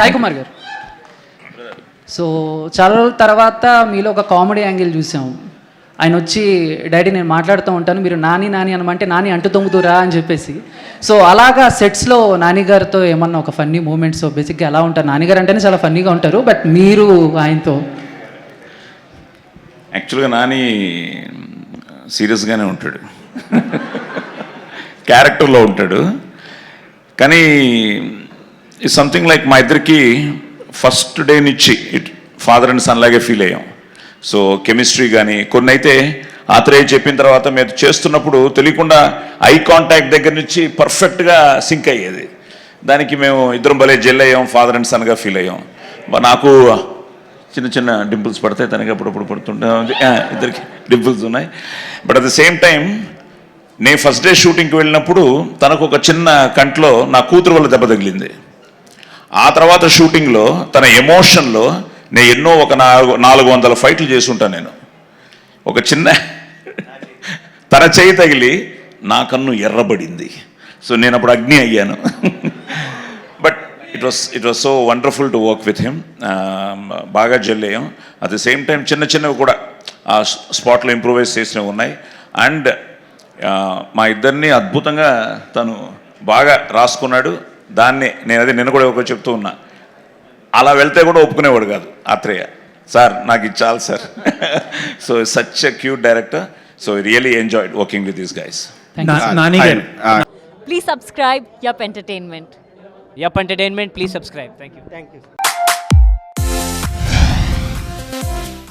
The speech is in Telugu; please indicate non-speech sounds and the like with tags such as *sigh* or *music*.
సాయి కుమార్ గారు. సో చాలా రోజుల తర్వాత మీలో ఒక కామెడీ యాంగిల్ చూసాము ఆయన వచ్చి డాడీ నేను మాట్లాడుతూ ఉంటాను మీరు నాని నాని అనమంటే నాని అంటు తొంగుతురా అని చెప్పేసి. సో అలాగా సెట్స్లో నాని గారితో ఏమన్నా ఒక ఫన్నీ మూమెంట్స్ బేసిక్గా ఎలా ఉంటారు? నానిగారు అంటేనే చాలా ఫన్నీగా ఉంటారు బట్ మీరు ఆయనతో? యాక్చువల్గా నాని సీరియస్గానే ఉంటాడు. క్యారెక్టర్లో ఉంటాడు. కానీ ఈ సంథింగ్ లైక్ మా ఇద్దరికి ఫస్ట్ డే నుంచి ఇట్ ఫాదర్ అండ్ సన్ లాగే ఫీల్ అయ్యాం. సో కెమిస్ట్రీ కానీ కొన్ని అయితే ఆత్రేయ చెప్పిన తర్వాత మీరు చేస్తున్నప్పుడు తెలియకుండా ఐ కాంటాక్ట్ దగ్గర నుంచి పర్ఫెక్ట్గా సింక్ అయ్యేది. దానికి మేము ఇద్దరం భలే జెల్ అయ్యాం ఫాదర్ అండ్ సన్గా ఫీల్ అయ్యాం. నాకు చిన్న చిన్న డింపుల్స్ పడతాయి తనకి అప్పుడప్పుడు పడుతుంటే ఇద్దరికి డింపుల్స్ ఉన్నాయి. But at the same time నేను ఫస్ట్ డే షూటింగ్కి వెళ్ళినప్పుడు తనకు ఒక చిన్న కంట్లో నా కూతురు వల్ల దెబ్బ తగిలింది. ఆ తర్వాత షూటింగ్లో తన ఎమోషన్లో నేను ఎన్నో ఒక నాలుగు నాలుగు వందల ఫైట్లు చేసుంటాను నేను. ఒక చిన్న తన చేయి తగిలి నా కన్ను ఎర్రబడింది. సో నేను అప్పుడు అగ్ని అయ్యాను. But it was it was so wonderful to work with him బాగా జల్లేయం అట్ ది సేమ్ టైం చిన్న చిన్నవి కూడా ఆ స్పాట్లో ఇంప్రూవైజ్ చేసినవి ఉన్నాయి. అండ్ మా ఇద్దరిని అద్భుతంగా తను బాగా రాసుకున్నాడు. దాన్ని నేను అదే నిన్న కూడా ఒక చెప్తూ ఉన్నా. అలా వెళ్తే కూడా ఒప్పుకునేవాడు కాదు ఆత్రేయ. సార్ నాకు ఇది చాలు sir. *laughs* So such a cute director. So really enjoyed working with these guys thank you Nani garu. Please subscribe Yup Entertainment. Yup Entertainment, please subscribe. Thank you. Thank you